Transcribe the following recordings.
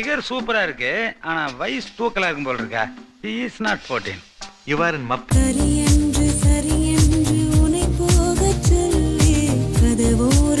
Figure சூப்பரா இருக்கு. ஆனா வயசு தூக்கலா இருக்கும் போல இருக்கா? Is not fourteen your in map சரியென்று சரியென்று உனை போகச் சொல்லி கதவோரம்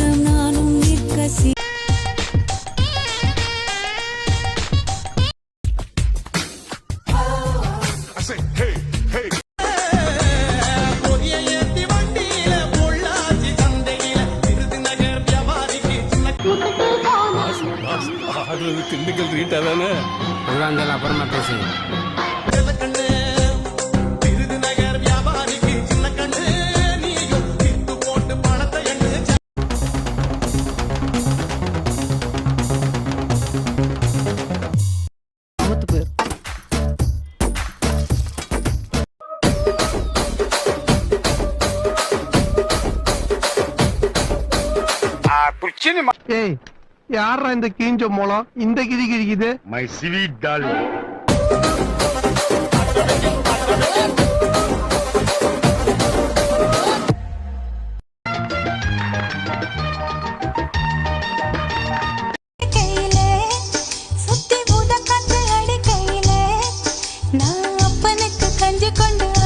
ரீட்டா தானே? இருந்தாலும் அப்புறமா பேசுங்க. ஏய் யாரா இந்த கீஞ்ச மூலம் இந்த கிரி கிரிக்குது மை ஸ்வீட் கொண்டு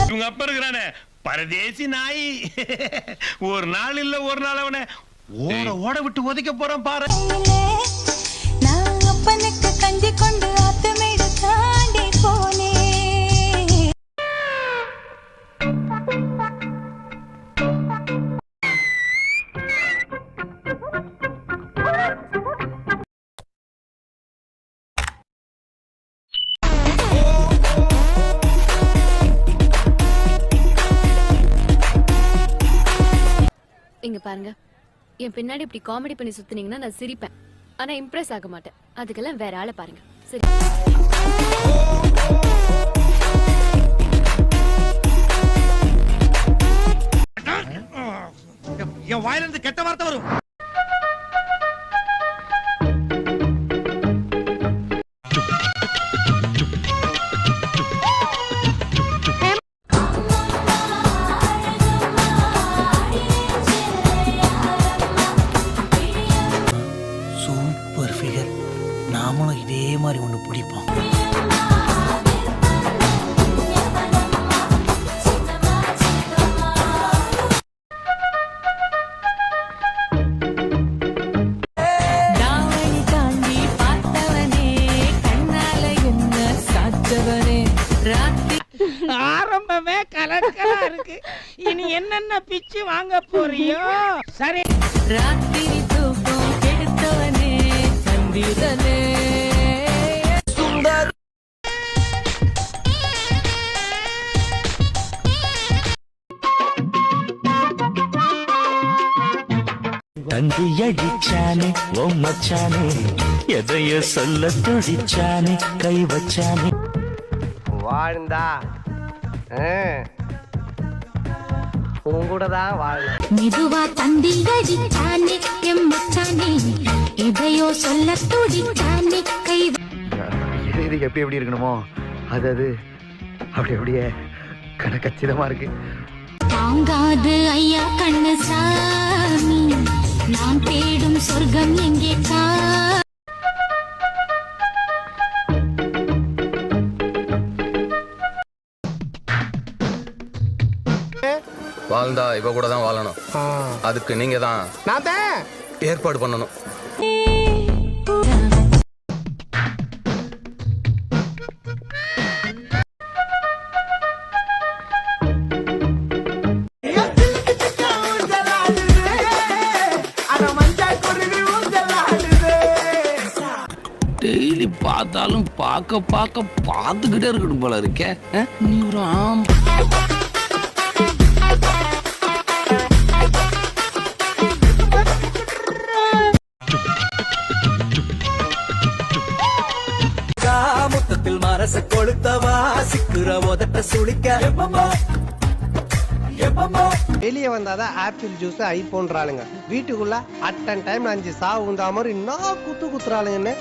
இவங்க அப்ப இருக்கிறானே. பரதேசி நாய். ஒரு நாள் இல்ல ஒரு நாள் அவனை. ஓட ஓட விட்டு ஒதைக்க போறான் பாரு. நான் அப்பனுக்கு கஞ்சி கொண்டு ஆத்தமேடு தாண்டி போனேன் இங்க பாருங்க. என் பின்னாடி இப்படி காமெடி பண்ணி சுத்துனீங்கன்னா நான் சிரிப்பேன். ஆனா இம்ப்ரெஸ் ஆக மாட்டேன். அதுக்கெல்லாம் வேற ஆளை பாருங்க. சரி. என் வாயிலிருந்து கெட்ட வார்த்தை வரும். என்னென்ன பிச்சு வாங்க போறியோ? சரி. ராத்திரி தூக்கம் கெடுத்தவனே சந்திரனே தந்தி அடிச்சானே ஓ மச்சானே எதைய சொல்ல துடிச்சானே கை வச்சானே. வாழ்ந்தா உன் கூட தான் வாழணும் மெதுவா தந்தில் அடிச்சானே எம் மச்சானே. எதையோ சொல்ல துடிச்சானே கை இது இது எப்படி எப்படி இருக்கணுமோ அது அது அப்படி அப்படியே கணக்கச்சிதமா இருக்கு. தாங்காது ஐயா கண்ணு சாமி நான் தேடும் சொர்க்கம் எங்கே கா வாழ்ந்தா இவ கூட தான் வாழணும். அதுக்கு நீங்க தான் நான் தான் ஏற்பாடு பண்ணணும். டெய்லி பார்த்தாலும் பார்க்க பார்க்க பார்த்துக்கிட்டே இருக்கணும் போல இருக்கே. நீ ஒரு ஆம். மரச கொளுத்தவா சிக்குற உதட்ட சுளிக்க. வெளியே வந்தாதான் ஆப்பிள் ஜூஸ் ஐபோன்றாளுங்க வீட்டுக்குள்ள அட்டன் டைம் அஞ்சு சாவு உந்தா மாதிரி இன்னும் குத்து குத்துறாளுங்கன்னு.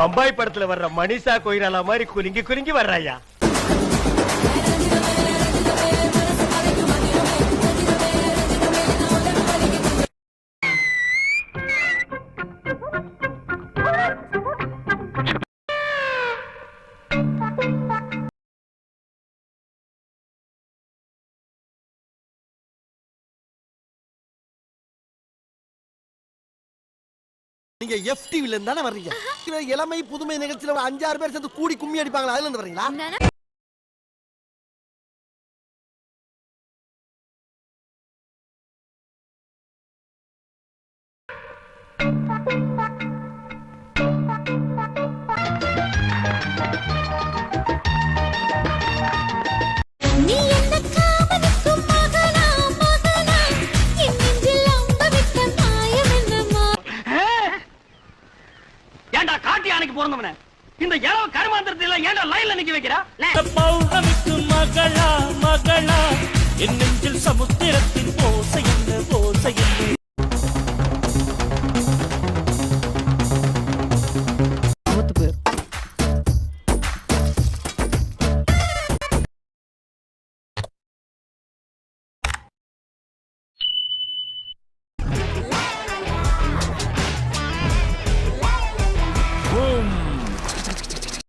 பம்பாய் படத்துல வர்ற மனிஷா கொய்ராலா மாதிரி குலுங்கி குலுங்கி வர்றாயா? நீங்க எஃப்டிவில இருந்து தானே வர்றீங்க? இளமை புதுமை நிகழ்ச்சியில ஒரு அஞ்சாறு பேர் சேர்ந்து கூடி கும்மி அடிப்பாங்களா? அதுல இருந்து வர்றீங்களா? நீ பிறந்தவன இந்த இளவ கருமாந்திரத்தை எல்லாம் ஏன்டா லைன்ல நிக்க வைக்கிறா? பௌர்ணமிக்கு மகளா மகளா என் நெஞ்சில் சமுத்திரத்தின் போ